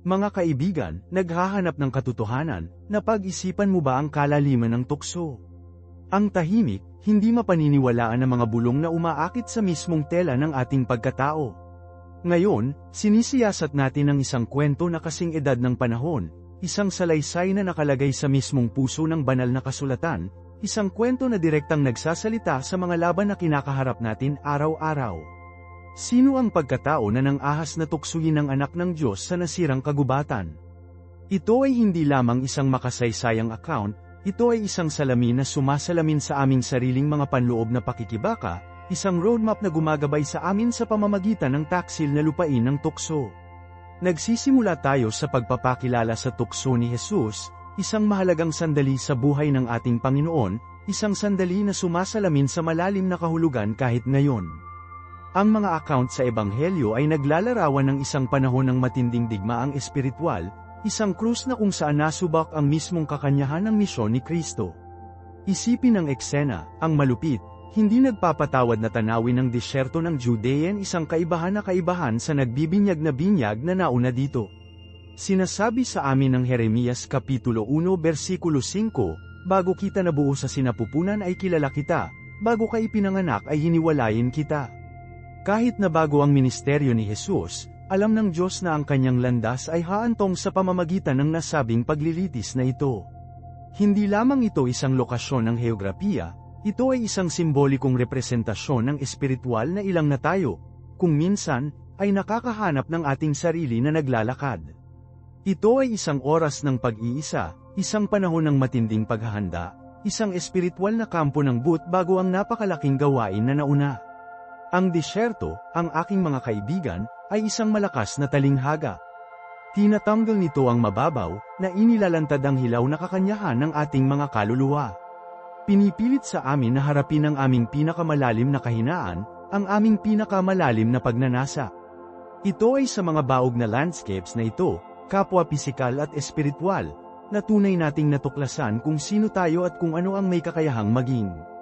Mga kaibigan, naghahanap ng katotohanan, napag-isipan mo ba ang kalaliman ng tukso? Ang tahimik, hindi mapaniniwalaan ng mga bulong na umaakit sa mismong tela ng ating pagkatao. Ngayon, sinisiyasat natin ang isang kwento na kasing edad ng panahon, isang salaysay na nakalagay sa mismong puso ng banal na kasulatan, isang kwento na direktang nagsasalita sa mga laban na kinakaharap natin araw-araw. Sino ang pagkatao na nang ahas na tuksuhin ng anak ng Diyos sa nasirang kagubatan? Ito ay hindi lamang isang makasaysayang account, ito ay isang salamin na sumasalamin sa aming sariling mga panloob na pakikibaka, isang roadmap na gumagabay sa amin sa pamamagitan ng taksil na lupain ng tukso. Nagsisimula tayo sa pagpapakilala sa tukso ni Jesus, isang mahalagang sandali sa buhay ng ating Panginoon, isang sandali na sumasalamin sa malalim na kahulugan kahit ngayon. Ang mga account sa Ebanghelyo ay naglalarawan ng isang panahon ng matinding digmaang espiritual, isang krus na kung saan nasubak ang mismong kakanyahan ng misyon ni Kristo. Isipin ang eksena, ang malupit, hindi nagpapatawad na tanawin ng disyerto ng Judean isang kaibahan na kaibahan sa nagbibinyag na binyag na nauna dito. Sinasabi sa amin ng Jeremias Kapitulo 1 versikulo 5, Bago kita nabuo sa sinapupunan ay kilala kita, bago ka ipinanganak ay hiniwalayin kita. Kahit na bago ang ministeryo ni Jesus, alam ng Diyos na ang kanyang landas ay haantong sa pamamagitan ng nasabing paglilitis na ito. Hindi lamang ito isang lokasyon ng heograpiya, ito ay isang simbolikong representasyon ng espiritual na ilang na tayo, kung minsan, ay nakakahanap ng ating sarili na naglalakad. Ito ay isang oras ng pag-iisa, isang panahon ng matinding paghahanda, isang espiritual na kampo ng boot bago ang napakalaking gawain na nauna. Ang disyerto, ang aking mga kaibigan, ay isang malakas na talinghaga. Tinatanggal nito ang mababaw, na inilalantad ang hilaw na kakanyahan ng ating mga kaluluwa. Pinipilit sa amin na harapin ang aming pinakamalalim na kahinaan, ang aming pinakamalalim na pagnanasa. Ito ay sa mga baog na landscapes na ito, kapwa pisikal at espiritual, na tunay nating natuklasan kung sino tayo at kung ano ang may kakayahang maging.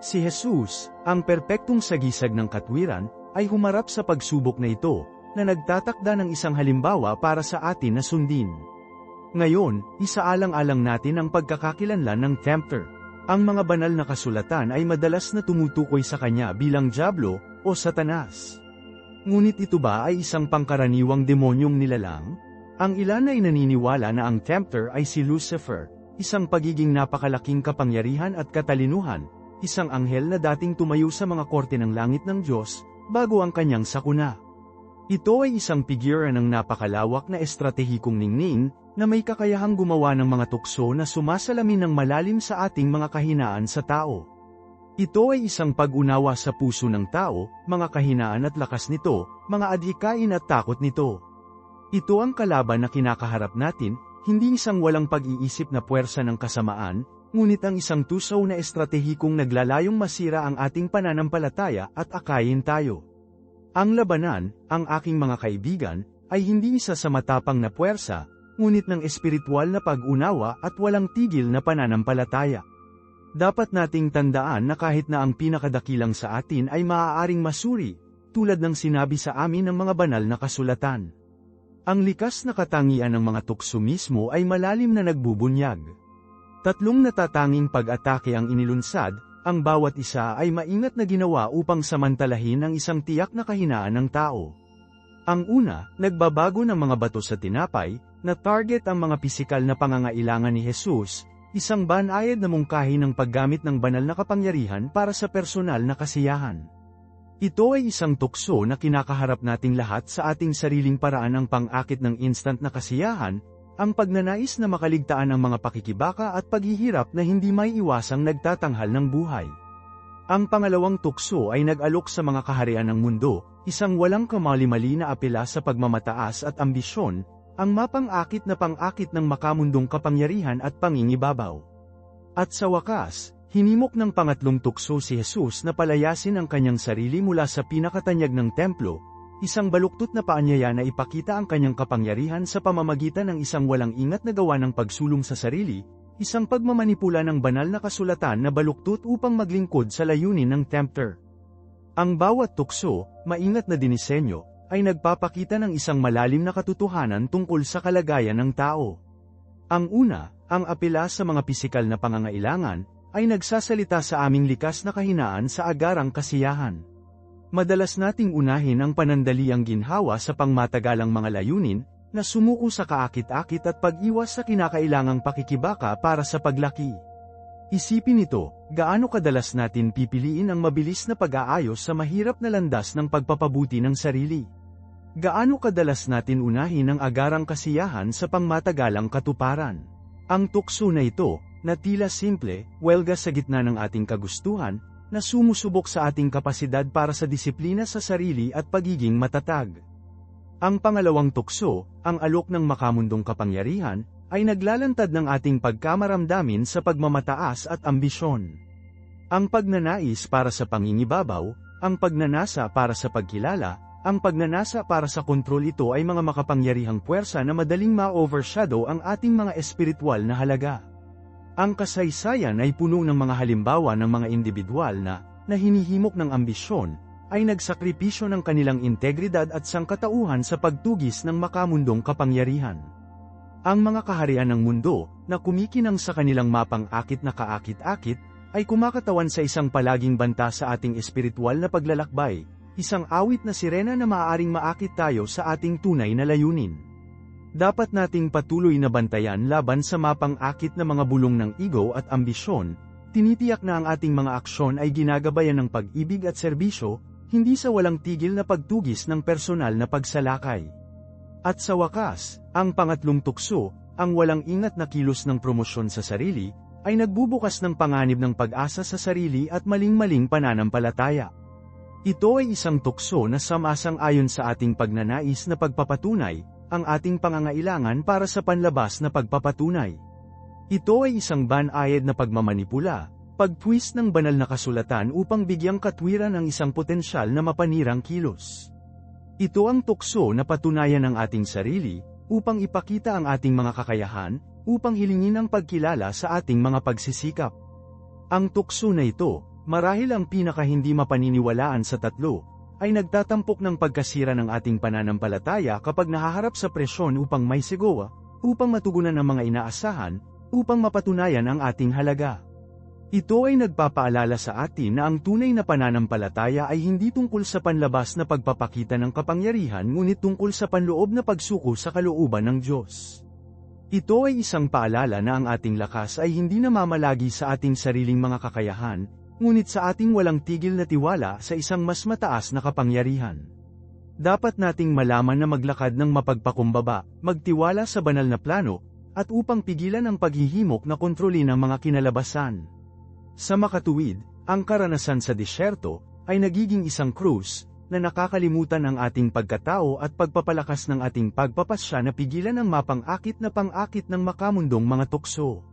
Si Jesus, ang perpektong sagisag ng katwiran, ay humarap sa pagsubok na ito, na nagtatakda ng isang halimbawa para sa atin na sundin. Ngayon, isaalang-alang natin ang pagkakakilanlan ng tempter. Ang mga banal na kasulatan ay madalas na tumutukoy sa kanya bilang Diablo o Satanas. Ngunit ito ba ay isang pangkaraniwang demonyong nilalang? Ang ilan ay naniniwala na ang tempter ay si Lucifer, isang pagiging napakalaking kapangyarihan at katalinuhan, isang anghel na dating tumayo sa mga korte ng langit ng Diyos, bago ang kanyang sakuna. Ito ay isang figura ng napakalawak na estratehikong ningning, na may kakayahang gumawa ng mga tukso na sumasalamin ng malalim sa ating mga kahinaan sa tao. Ito ay isang pag-unawa sa puso ng tao, mga kahinaan at lakas nito, mga adhikain at takot nito. Ito ang kalaban na kinakaharap natin, hindi isang walang pag-iisip na puwersa ng kasamaan, Ngunit ang isang tusaw na estratehikong naglalayong masira ang ating pananampalataya at akayin tayo. Ang labanan, ang aking mga kaibigan, ay hindi isa sa matapang na puwersa, ngunit ng espiritual na pag-unawa at walang tigil na pananampalataya. Dapat nating tandaan na kahit na ang pinakadakilang sa atin ay maaaring masuri, tulad ng sinabi sa amin ng mga banal na kasulatan. Ang likas na katangian ng mga tukso mismo ay malalim na nagbubunyag. Tatlong natatanging pag-atake ang inilunsad, ang bawat isa ay maingat na ginawa upang samantalahin ang isang tiyak na kahinaan ng tao. Ang una, nagbabago ng mga bato sa tinapay, na target ang mga pisikal na pangangailangan ni Jesus, isang banayad na mungkahi ng paggamit ng banal na kapangyarihan para sa personal na kasiyahan. Ito ay isang tukso na kinakaharap nating lahat sa ating sariling paraan ang pang-akit ng instant na kasiyahan, ang pagnanais na makaligtaan ang mga pakikibaka at paghihirap na hindi may iwasang nagtatanghal ng buhay. Ang pangalawang tukso ay nag-alok sa mga kaharian ng mundo, isang walang kamali-mali na apela sa pagmamataas at ambisyon, ang mapang-akit na pang-akit ng makamundong kapangyarihan at pangingibabaw. At sa wakas, hinimok ng pangatlong tukso si Jesus na palayasin ang kanyang sarili mula sa pinakatanyag ng templo, Isang baluktot na paanyaya na ipakita ang kanyang kapangyarihan sa pamamagitan ng isang walang ingat na gawa ng pagsulong sa sarili, isang pagmamanipula ng banal na kasulatan na baluktot upang maglingkod sa layunin ng tempter. Ang bawat tukso, maingat na dinisenyo, ay nagpapakita ng isang malalim na katotohanan tungkol sa kalagayan ng tao. Ang una, ang apela sa mga pisikal na pangangailangan, ay nagsasalita sa aming likas na kahinaan sa agarang kasiyahan. Madalas nating unahin ang panandaliang ginhawa sa pangmatagalang mga layunin, na sumuko sa kaakit-akit at pag-iwas sa kinakailangang pakikibaka para sa paglaki. Isipin ito, gaano kadalas natin pipiliin ang mabilis na pag-aayos sa mahirap na landas ng pagpapabuti ng sarili. Gaano kadalas natin unahin ang agarang kasiyahan sa pangmatagalang katuparan. Ang tukso na ito, na tila simple, welga sa gitna ng ating kagustuhan, na sumusubok sa ating kapasidad para sa disiplina sa sarili at pagiging matatag. Ang pangalawang tukso, ang alok ng makamundong kapangyarihan, ay naglalantad ng ating pagkamaramdamin sa pagmamataas at ambisyon. Ang pagnanais para sa pangingibabaw, ang pagnanasa para sa pagkilala, ang pagnanasa para sa kontrol ito ay mga makapangyarihang puwersa na madaling ma-overshadow ang ating mga espiritual na halaga. Ang kasaysayan ay puno ng mga halimbawa ng mga individual na, na hinihimok ng ambisyon, ay nagsakripisyo ng kanilang integridad at sangkatauhan sa pagtugis ng makamundong kapangyarihan. Ang mga kaharian ng mundo, na kumikinang sa kanilang mapang akit na kaakit-akit, ay kumakatawan sa isang palaging banta sa ating espiritual na paglalakbay, isang awit na sirena na maaaring maakit tayo sa ating tunay na layunin. Dapat nating patuloy na bantayan laban sa mapang-akit na mga bulong ng ego at ambisyon, tinitiyak na ang ating mga aksyon ay ginagabayan ng pag-ibig at serbisyo, hindi sa walang tigil na pagtugis ng personal na pagsalakay. At sa wakas, ang pangatlong tukso, ang walang ingat na kilos ng promosyon sa sarili, ay nagbubukas ng panganib ng pag-asa sa sarili at maling-maling pananampalataya. Ito ay isang tukso na samasang ayon sa ating pagnanais na pagpapatunay, ang ating pangangailangan para sa panlabas na pagpapatunay. Ito ay isang banayad na pagmamanipula, pagtwist ng banal na kasulatan upang bigyang katwiran ang isang potensyal na mapanirang kilos. Ito ang tukso na patunayan ng ating sarili, upang ipakita ang ating mga kakayahan, upang hilingin ang pagkilala sa ating mga pagsisikap. Ang tukso na ito, marahil ang pinaka hindi mapaniniwalaan sa tatlo, ay nagtatampok ng pagkasira ng ating pananampalataya kapag nahaharap sa presyon upang may sigawa, upang matugunan ang mga inaasahan, upang mapatunayan ang ating halaga. Ito ay nagpapaalala sa atin na ang tunay na pananampalataya ay hindi tungkol sa panlabas na pagpapakita ng kapangyarihan ngunit tungkol sa panloob na pagsuko sa kalooban ng Diyos. Ito ay isang paalala na ang ating lakas ay hindi namamalagi sa ating sariling mga kakayahan, ngunit sa ating walang tigil na tiwala sa isang mas mataas na kapangyarihan. Dapat nating malaman na maglakad ng mapagpakumbaba, magtiwala sa banal na plano, at upang pigilan ang paghihimok na kontrolin ang mga kinalabasan. Sa makatuwid, ang karanasan sa disyerto, ay nagiging isang krus, na nakakalimutan ang ating pagkatao at pagpapalakas ng ating pagpapasya na pigilan ang mapang-akit na pang-akit ng makamundong mga tukso.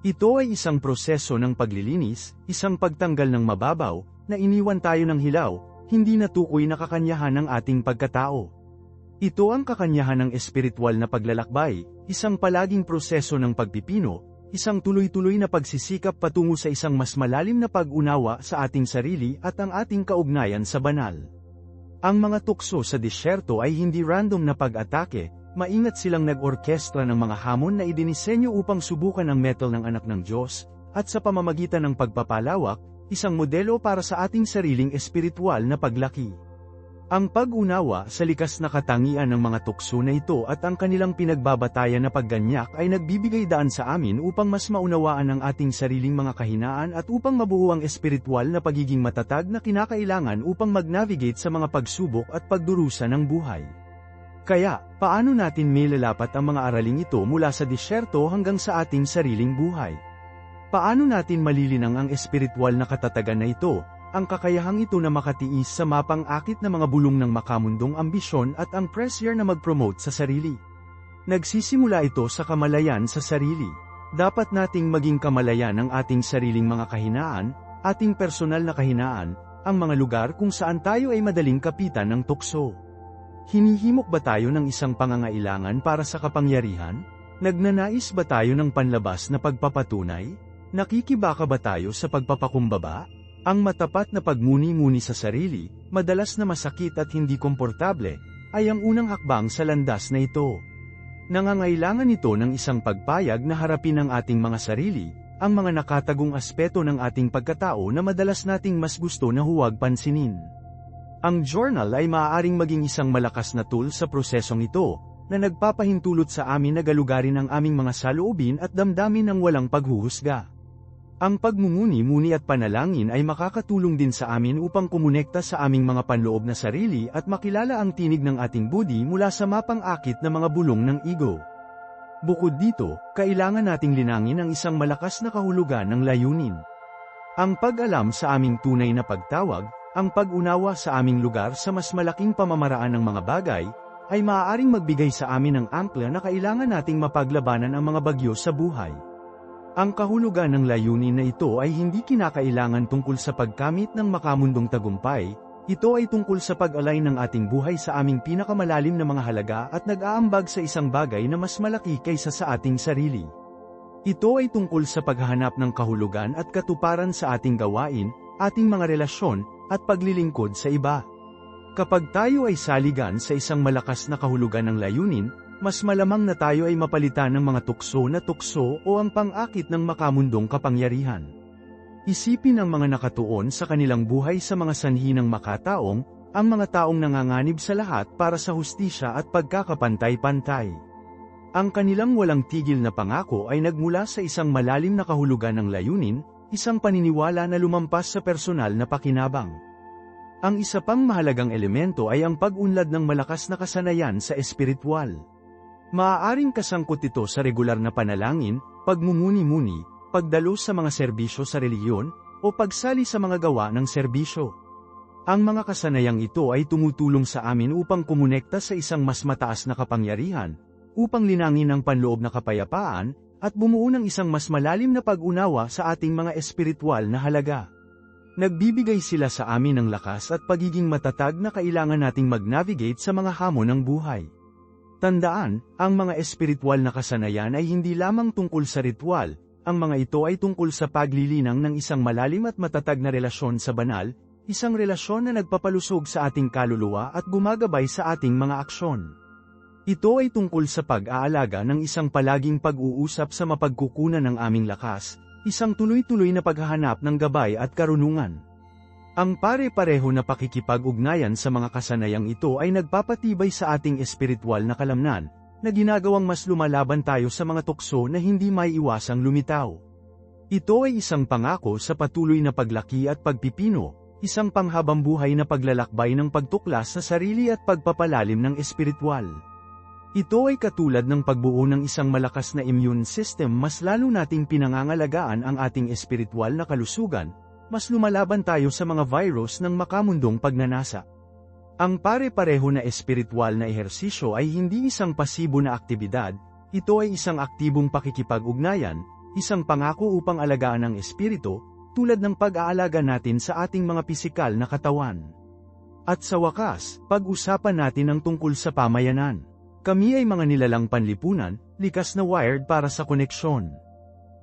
Ito ay isang proseso ng paglilinis, isang pagtanggal ng mababaw, na iniwan tayo ng hilaw, hindi natukoy na kakanyahan ng ating pagkatao. Ito ang kakanyahan ng espiritual na paglalakbay, isang palaging proseso ng pagpipino, isang tuloy-tuloy na pagsisikap patungo sa isang mas malalim na pag-unawa sa ating sarili at ang ating kaugnayan sa banal. Ang mga tukso sa disyerto ay hindi random na pag-atake, Maingat silang nag-orkestra ng mga hamon na idinisenyo upang subukan ang metal ng anak ng Diyos, at sa pamamagitan ng pagpapalawak, isang modelo para sa ating sariling espiritual na paglaki. Ang pag-unawa sa likas na katangian ng mga tukso na ito at ang kanilang pinagbabatayan na pagganyak ay nagbibigay daan sa amin upang mas maunawaan ang ating sariling mga kahinaan at upang mabuo ang espiritual na pagiging matatag na kinakailangan upang mag-navigate sa mga pagsubok at pagdurusa ng buhay. Kaya, paano natin milalapat ang mga araling ito mula sa disyerto hanggang sa ating sariling buhay? Paano natin malilinang ang espiritual na katatagan na ito, ang kakayahang ito na makatiis sa mapang-akit na mga bulong ng makamundong ambisyon at ang pressure na mag-promote sa sarili? Nagsisimula ito sa kamalayan sa sarili. Dapat nating maging kamalayan ang ating sariling mga kahinaan, ating personal na kahinaan, ang mga lugar kung saan tayo ay madaling kapitan ng tukso. Hinihimok ba tayo ng isang pangangailangan para sa kapangyarihan? Nagnanais ba tayo ng panlabas na pagpapatunay? Nakikibaka ba tayo sa pagpapakumbaba? Ang matapat na pagmuni-muni sa sarili, madalas na masakit at hindi komportable, ay ang unang hakbang sa landas na ito. Nangangailangan ito ng isang pagpayag na harapin ang ating mga sarili, ang mga nakatagong aspeto ng ating pagkatao na madalas nating mas gusto na huwag pansinin. Ang journal ay maaaring maging isang malakas na tool sa prosesong ito, na nagpapahintulot sa amin na galugarin ang aming mga saloobin at damdamin ng walang paghuhusga. Ang pagmumuni-muni at panalangin ay makakatulong din sa amin upang kumonekta sa aming mga panloob na sarili at makilala ang tinig ng ating budi mula sa mapang-akit na mga bulong ng ego. Bukod dito, kailangan nating linangin ang isang malakas na kahulugan ng layunin. Ang pag-alam sa aming tunay na pagtawag, ang pag-unawa sa aming lugar sa mas malaking pamamaraan ng mga bagay, ay maaaring magbigay sa amin ng angkla na kailangan nating mapaglabanan ang mga bagyo sa buhay. Ang kahulugan ng layunin na ito ay hindi kinakailangan tungkol sa pagkamit ng makamundong tagumpay, ito ay tungkol sa pag-alay ng ating buhay sa aming pinakamalalim na mga halaga at nag-aambag sa isang bagay na mas malaki kaysa sa ating sarili. Ito ay tungkol sa paghahanap ng kahulugan at katuparan sa ating gawain, ating mga relasyon, at paglilingkod sa iba. Kapag tayo ay saligan sa isang malakas na kahulugan ng layunin, mas malamang na tayo ay mapalitan ng mga tukso na tukso o ang pang-akit ng makamundong kapangyarihan. Isipin ang mga nakatuon sa kanilang buhay sa mga sanhi ng makataong, ang mga taong nanganganib sa lahat para sa hustisya at pagkakapantay-pantay. Ang kanilang walang tigil na pangako ay nagmula sa isang malalim na kahulugan ng layunin, isang paniniwala na lumampas sa personal na pakinabang. Ang isa pang mahalagang elemento ay ang pag-unlad ng malakas na kasanayan sa espiritual. Maaaring kasangkot ito sa regular na panalangin, pagmumuni-muni, pagdalo sa mga serbisyo sa reliyon, o pagsali sa mga gawa ng serbisyo. Ang mga kasanayang ito ay tumutulong sa amin upang kumonekta sa isang mas mataas na kapangyarihan, upang linangin ang panloob na kapayapaan, at bumuo ng isang mas malalim na pag-unawa sa ating mga espiritual na halaga. Nagbibigay sila sa amin ng lakas at pagiging matatag na kailangan nating mag-navigate sa mga hamon ng buhay. Tandaan, ang mga espiritual na kasanayan ay hindi lamang tungkol sa ritual, ang mga ito ay tungkol sa paglilinang ng isang malalim at matatag na relasyon sa banal, isang relasyon na nagpapalusog sa ating kaluluwa at gumagabay sa ating mga aksyon. Ito ay tungkol sa pag-aalaga ng isang palaging pag-uusap sa mapagkukunan ng aming lakas, isang tuloy-tuloy na paghahanap ng gabay at karunungan. Ang pare-pareho na pakikipag-ugnayan sa mga kasanayang ito ay nagpapatibay sa ating espiritual na kalamnan, na ginagawang mas lumalaban tayo sa mga tukso na hindi may iwasang lumitaw. Ito ay isang pangako sa patuloy na paglaki at pagpipino, isang panghabang buhay na paglalakbay ng pagtuklas sa sarili at pagpapalalim ng espiritual. Ito ay katulad ng pagbuo ng isang malakas na immune system mas lalo nating pinangangalagaan ang ating espiritual na kalusugan, mas lumalaban tayo sa mga virus ng makamundong pagnanasa. Ang pare-pareho na espiritual na ehersisyo ay hindi isang pasibo na aktibidad, ito ay isang aktibong pakikipag-ugnayan, isang pangako upang alagaan ang espiritu, tulad ng pag-aalaga natin sa ating mga pisikal na katawan. At sa wakas, pag-usapan natin ang tungkol sa pamayanan. Kami ay mga nilalang panlipunan, likas na wired para sa koneksyon.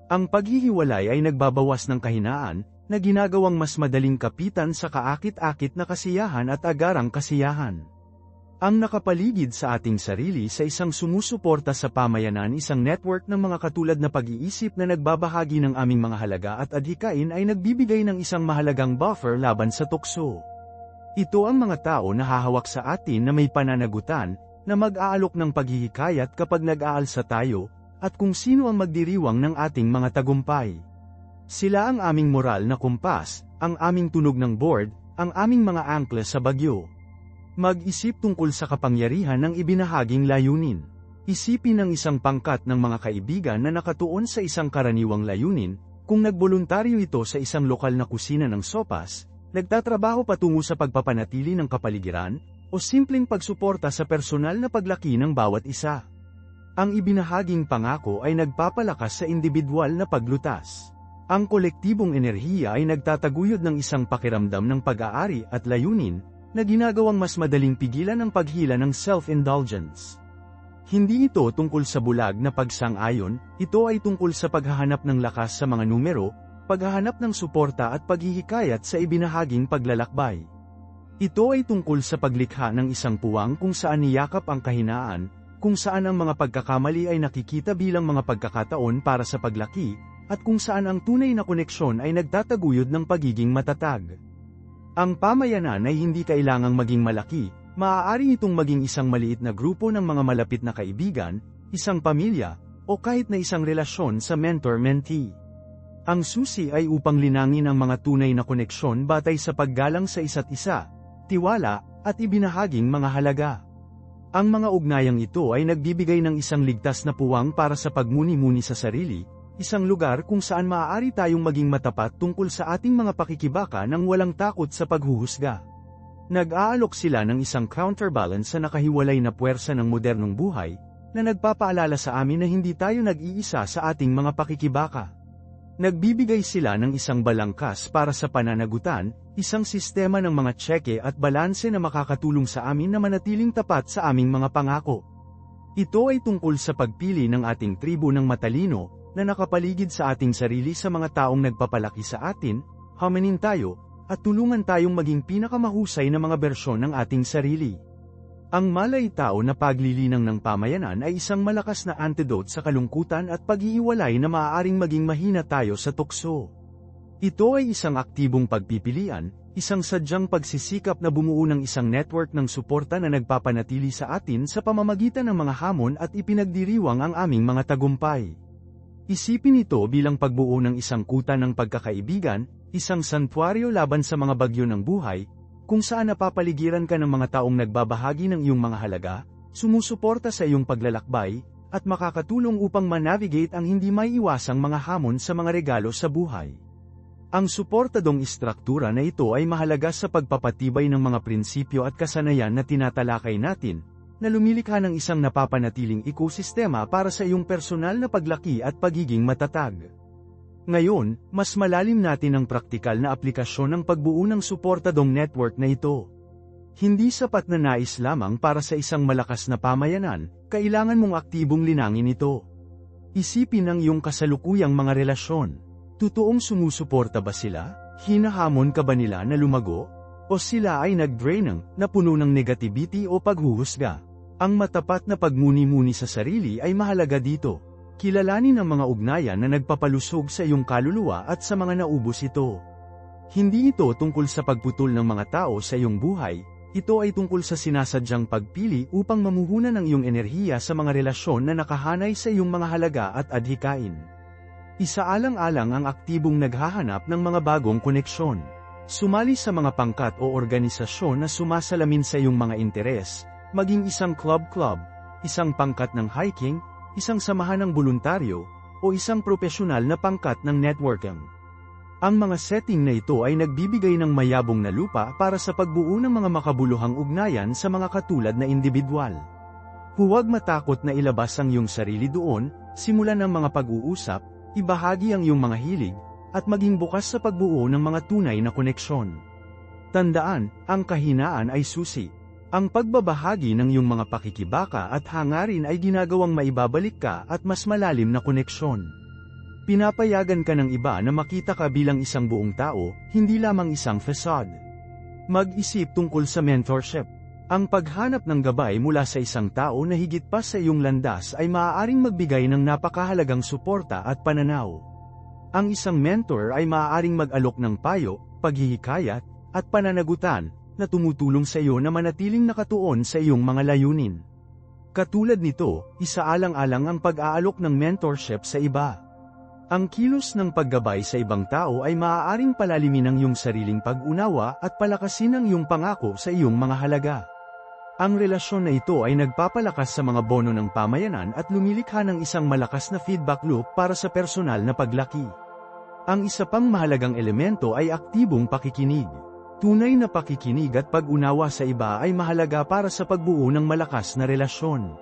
Ang paghihiwalay ay nagbabawas ng kahinaan, na ginagawang mas madaling kapitan sa kaakit-akit na kasiyahan at agarang kasiyahan. Ang nakapaligid sa ating sarili sa isang sumusuporta sa pamayanan isang network ng mga katulad na pag-iisip na nagbabahagi ng aming mga halaga at adhikain ay nagbibigay ng isang mahalagang buffer laban sa tukso. Ito ang mga tao na hahawak sa atin na may pananagutan, na mag-aalok ng paghihikayat kapag nag-aalsa tayo, at kung sino ang magdiriwang ng ating mga tagumpay. Sila ang aming moral na kumpas, ang aming tunog ng board, ang aming mga angkla sa bagyo. Mag-isip tungkol sa kapangyarihan ng ibinahaging layunin. Isipin ang isang pangkat ng mga kaibigan na nakatuon sa isang karaniwang layunin, kung nagboluntaryo ito sa isang lokal na kusina ng sopas, nagtatrabaho patungo sa pagpapanatili ng kapaligiran, o simpleng pagsuporta sa personal na paglaki ng bawat isa. Ang ibinahaging pangako ay nagpapalakas sa individual na paglutas. Ang kolektibong enerhiya ay nagtataguyod ng isang pakiramdam ng pag-aari at layunin, na ginagawang mas madaling pigilan ang paghila ng self-indulgence. Hindi ito tungkol sa bulag na pagsang-ayon, ito ay tungkol sa paghahanap ng lakas sa mga numero, paghahanap ng suporta at paghihikayat sa ibinahaging paglalakbay. Ito ay tungkol sa paglikha ng isang puwang kung saan niyakap ang kahinaan, kung saan ang mga pagkakamali ay nakikita bilang mga pagkakataon para sa paglaki, at kung saan ang tunay na koneksyon ay nagtataguyod ng pagiging matatag. Ang pamayanan ay hindi kailangang maging malaki, maaari itong maging isang maliit na grupo ng mga malapit na kaibigan, isang pamilya, o kahit na isang relasyon sa mentor-mentee. Ang susi ay upang linangin ang mga tunay na koneksyon batay sa paggalang sa isa't isa, tiwala, at ibinahaging mga halaga. Ang mga ugnayang ito ay nagbibigay ng isang ligtas na puwang para sa pagmuni-muni sa sarili, isang lugar kung saan maaari tayong maging matapat tungkol sa ating mga pakikibaka nang walang takot sa paghuhusga. Nag-aalok sila ng isang counterbalance sa nakahiwalay na puwersa ng modernong buhay, na nagpapaalala sa amin na hindi tayo nag-iisa sa ating mga pakikibaka. Nagbibigay sila ng isang balangkas para sa pananagutan, isang sistema ng mga tseke at balanse na makakatulong sa amin na manatiling tapat sa aming mga pangako. Ito ay tungkol sa pagpili ng ating tribo ng matalino, na nakapaligid sa ating sarili sa mga taong nagpapalaki sa atin, haminin tayo, at tulungan tayong maging pinakamahusay na mga bersyon ng ating sarili. Ang malay tao na paglilinang ng pamayanan ay isang malakas na antidote sa kalungkutan at paghihiwalay na maaaring maging mahina tayo sa tukso. Ito ay isang aktibong pagpipilian, isang sadyang pagsisikap na bumuo ng isang network ng suporta na nagpapanatili sa atin sa pamamagitan ng mga hamon at ipinagdiriwang ang aming mga tagumpay. Isipin ito bilang pagbuo ng isang kuta ng pagkakaibigan, isang santuaryo laban sa mga bagyo ng buhay, kung saan napapaligiran ka ng mga taong nagbabahagi ng iyong mga halaga, sumusuporta sa iyong paglalakbay, at makakatulong upang manavigate ang hindi maiiwasang mga hamon sa mga regalo sa buhay. Ang suportadong istruktura na ito ay mahalaga sa pagpapatibay ng mga prinsipyo at kasanayan na tinatalakay natin, na lumilikha ng isang napapanatiling ekosistema para sa iyong personal na paglaki at pagiging matatag. Ngayon, mas malalim natin ang praktikal na aplikasyon ng pagbuo ng suportadong network na ito. Hindi sapat na nais lamang para sa isang malakas na pamayanan, kailangan mong aktibong linangin ito. Isipin ang iyong kasalukuyang mga relasyon. Totoong sumusuporta ba sila? Hinahamon ka ba nila na lumago? O sila ay nag-drain ng, napuno ng negativity o paghuhusga? Ang matapat na pagmuni-muni sa sarili ay mahalaga dito. Kilalanin ang mga ugnayan na nagpapalusog sa iyong kaluluwa at sa mga naubos ito. Hindi ito tungkol sa pagputol ng mga tao sa iyong buhay, ito ay tungkol sa sinasadyang pagpili upang mamuhunan ng iyong enerhiya sa mga relasyon na nakahanay sa iyong mga halaga at adhikain. Isaalang-alang ang aktibong naghahanap ng mga bagong koneksyon. Sumali sa mga pangkat o organisasyon na sumasalamin sa iyong mga interes, maging isang club-club, isang pangkat ng hiking, isang samahan ng voluntaryo, o isang profesional na pangkat ng networking. Ang mga setting na ito ay nagbibigay ng mayabong na lupa para sa pagbuo ng mga makabuluhang ugnayan sa mga katulad na individual. Huwag matakot na ilabas ang iyong sarili doon, simulan ang mga pag-uusap, ibahagi ang iyong mga hilig, at maging bukas sa pagbuo ng mga tunay na koneksyon. Tandaan, ang kahinaan ay susi. Ang pagbabahagi ng iyong mga pakikibaka at hangarin ay ginagawang maibabalik ka at mas malalim na koneksyon. Pinapayagan ka ng iba na makita ka bilang isang buong tao, hindi lamang isang facade. Mag-isip tungkol sa mentorship. Ang paghanap ng gabay mula sa isang tao na higit pa sa iyong landas ay maaaring magbigay ng napakahalagang suporta at pananaw. Ang isang mentor ay maaaring mag-alok ng payo, paghihikayat, at pananagutan, na tumutulong sa iyo na manatiling nakatuon sa iyong mga layunin. Katulad nito, isaalang-alang ang pag-aalok ng mentorship sa iba. Ang kilos ng paggabay sa ibang tao ay maaaring palalimin ang iyong sariling pag-unawa at palakasin ang iyong pangako sa iyong mga halaga. Ang relasyon na ito ay nagpapalakas sa mga bono ng pamayanan at lumilikha ng isang malakas na feedback loop para sa personal na paglaki. Ang isa pang mahalagang elemento ay aktibong pakikinig. Tunay na pakikinig at pag-unawa sa iba ay mahalaga para sa pagbuo ng malakas na relasyon.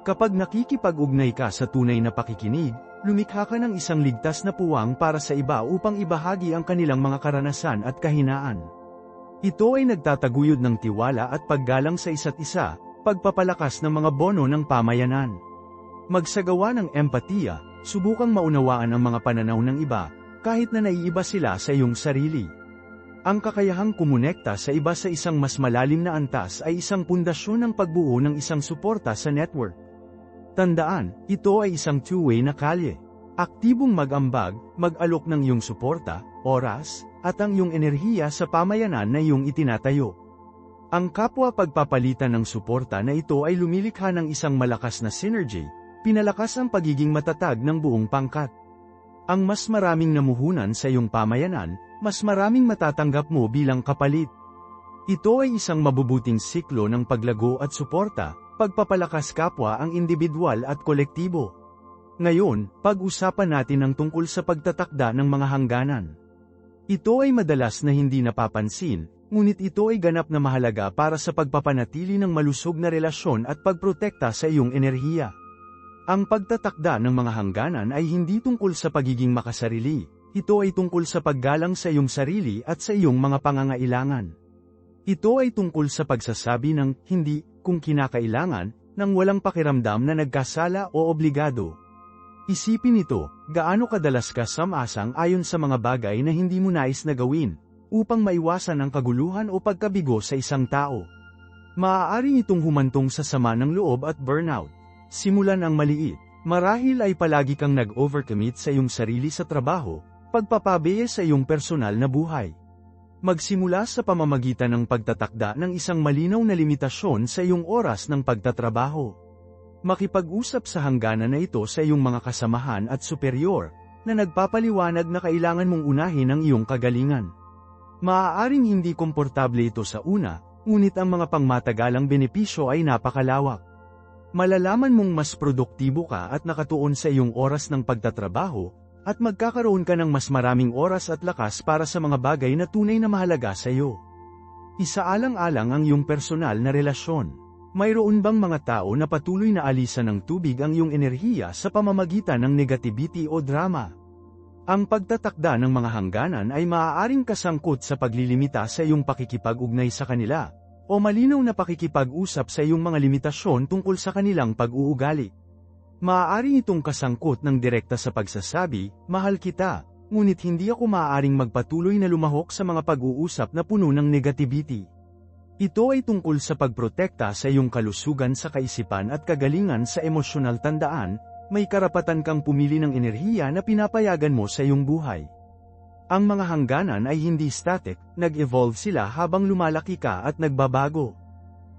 Kapag nakikipag-ugnay ka sa tunay na pakikinig, lumikha ka ng isang ligtas na puwang para sa iba upang ibahagi ang kanilang mga karanasan at kahinaan. Ito ay nagtataguyod ng tiwala at paggalang sa isa't isa, pagpapalakas ng mga bono ng pamayanan. Magsagawa ng empatiya, subukang maunawaan ang mga pananaw ng iba, kahit na naiiba sila sa iyong sarili. Ang kakayahang kumonekta sa iba sa isang mas malalim na antas ay isang pundasyon ng pagbuo ng isang suporta sa network. Tandaan, ito ay isang two-way na kalye. Aktibong mag-ambag, mag-alok ng iyong suporta, oras, at ang iyong enerhiya sa pamayanan na iyong itinatayo. Ang kapwa pagpapalitan ng suporta na ito ay lumilikha ng isang malakas na synergy, pinalakas ang pagiging matatag ng buong pangkat. Ang mas maraming namuhunan sa iyong pamayanan, mas maraming matatanggap mo bilang kapalit. Ito ay isang mabubuting siklo ng paglago at suporta, pagpapalakas kapwa ang individual at kolektibo. Ngayon, pag-usapan natin ang tungkol sa pagtatakda ng mga hangganan. Ito ay madalas na hindi napapansin, ngunit ito ay ganap na mahalaga para sa pagpapanatili ng malusog na relasyon at pagprotekta sa iyong enerhiya. Ang pagtatakda ng mga hangganan ay hindi tungkol sa pagiging makasarili, ito ay tungkol sa paggalang sa iyong sarili at sa iyong mga pangangailangan. Ito ay tungkol sa pagsasabi ng hindi kung kinakailangan nang walang pakiramdam na nagkasala o obligado. Isipin ito, gaano kadalas ka samasang ayon sa mga bagay na hindi mo nais na gawin, upang maiwasan ang kaguluhan o pagkabigo sa isang tao. Maaari itong humantong sa sama ng loob at burnout. Simulan ang maliit. Marahil ay palagi kang nag-overcommit sa iyong sarili sa trabaho, pagpapabeya sa iyong personal na buhay. Magsimula sa pamamagitan ng pagtatakda ng isang malinaw na limitasyon sa iyong oras ng pagtatrabaho. Makipag-usap sa hangganan na ito sa iyong mga kasamahan at superior, na nagpapaliwanag na kailangan mong unahin ang iyong kagalingan. Maaaring hindi komportable ito sa una, ngunit ang mga pangmatagalang benepisyo ay napakalawak. Malalaman mong mas produktibo ka at nakatuon sa iyong oras ng pagtatrabaho, at magkakaroon ka ng mas maraming oras at lakas para sa mga bagay na tunay na mahalaga sa iyo. Isaalang-alang ang iyong personal na relasyon. Mayroon bang mga tao na patuloy na alisan ng tubig ang iyong enerhiya sa pamamagitan ng negativity o drama? Ang pagtatakda ng mga hangganan ay maaaring kasangkot sa paglilimita sa iyong pakikipag-ugnay sa kanila, o malinaw na pakikipag-usap sa iyong mga limitasyon tungkol sa kanilang pag-uugali. Maaari itong kasangkot ng direkta sa pagsasabi, mahal kita, ngunit hindi ako maaaring magpatuloy na lumahok sa mga pag-uusap na puno ng negativity. Ito ay tungkol sa pagprotekta sa iyong kalusugan sa kaisipan at kagalingan sa emosyonal tandaan, may karapatan kang pumili ng enerhiya na pinapayagan mo sa iyong buhay. Ang mga hangganan ay hindi static, nag-evolve sila habang lumalaki ka at nagbabago.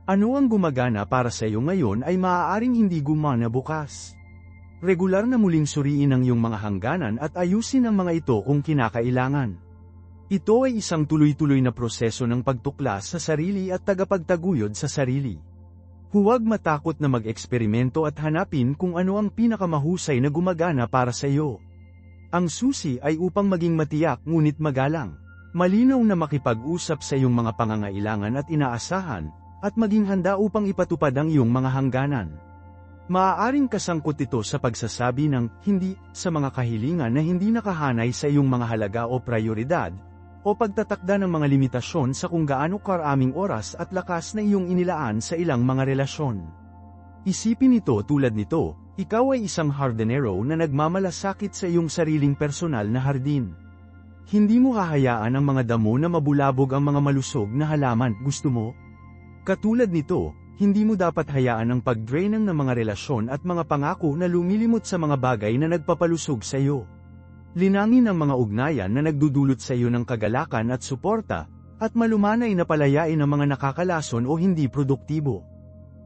Ano ang gumagana para sa iyo ngayon ay maaaring hindi gumana bukas. Regular na muling suriin ang iyong mga hangganan at ayusin ang mga ito kung kinakailangan. Ito ay isang tuloy-tuloy na proseso ng pagtuklas sa sarili at tagapagtaguyod sa sarili. Huwag matakot na mag-eksperimento at hanapin kung ano ang pinakamahusay na gumagana para sa iyo. Ang susi ay upang maging matiyak ngunit magalang. Malinaw na makipag-usap sa iyong mga pangangailangan at inaasahan, at maging handa upang ipatupad ang iyong mga hangganan. Maaaring kasangkot ito sa pagsasabi ng hindi sa mga kahilingan na hindi nakahanay sa iyong mga halaga o prioridad, o pagtatakda ng mga limitasyon sa kung gaano karaming oras at lakas na iyong inilaan sa ilang mga relasyon. Isipin ito tulad nito, ikaw ay isang hardenero na nagmamalasakit sa iyong sariling personal na hardin. Hindi mo hahayaan ang mga damo na mabulabog ang mga malusog na halaman, gusto mo? Katulad nito, hindi mo dapat hayaan ang pag-drain ng mga relasyon at mga pangako na lumilimot sa mga bagay na nagpapalusog sa iyo. Linangin ang mga ugnayan na nagdudulot sa iyo ng kagalakan at suporta, at malumanay na palayain ang mga nakakalason o hindi produktibo.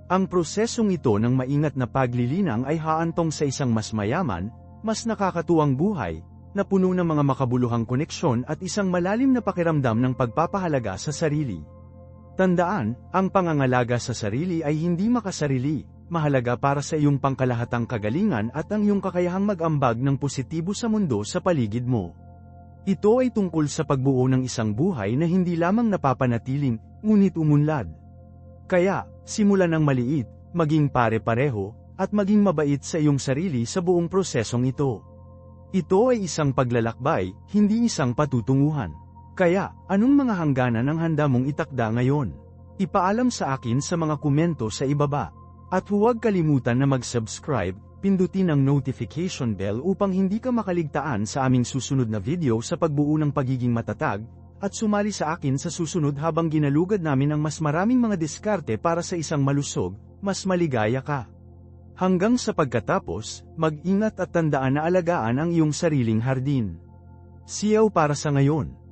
Ang prosesong ito ng maingat na paglilinang ay haantong sa isang mas mayaman, mas nakakatuwang buhay, na puno ng mga makabuluhang koneksyon at isang malalim na pakiramdam ng pagpapahalaga sa sarili. Tandaan, ang pangangalaga sa sarili ay hindi makasarili, mahalaga para sa iyong pangkalahatang kagalingan at ang iyong kakayahang mag-ambag ng positibo sa mundo sa paligid mo. Ito ay tungkol sa pagbuo ng isang buhay na hindi lamang napapanatiling, ngunit umunlad. Kaya, simulan ng maliit, maging pare-pareho, at maging mabait sa iyong sarili sa buong prosesong ito. Ito ay isang paglalakbay, hindi isang patutunguhan. Kaya, anong mga hangganan ang handa mong itakda ngayon? Ipaalam sa akin sa mga komento sa ibaba. At huwag kalimutan na mag-subscribe, pindutin ang notification bell upang hindi ka makaligtaan sa aming susunod na video sa pagbuo ng pagiging matatag, at sumali sa akin sa susunod habang ginalugad namin ang mas maraming mga diskarte para sa isang malusog, mas maligaya ka. Hanggang sa pagkatapos, mag-ingat at tandaan na alagaan ang iyong sariling hardin. Siyaw para sa ngayon.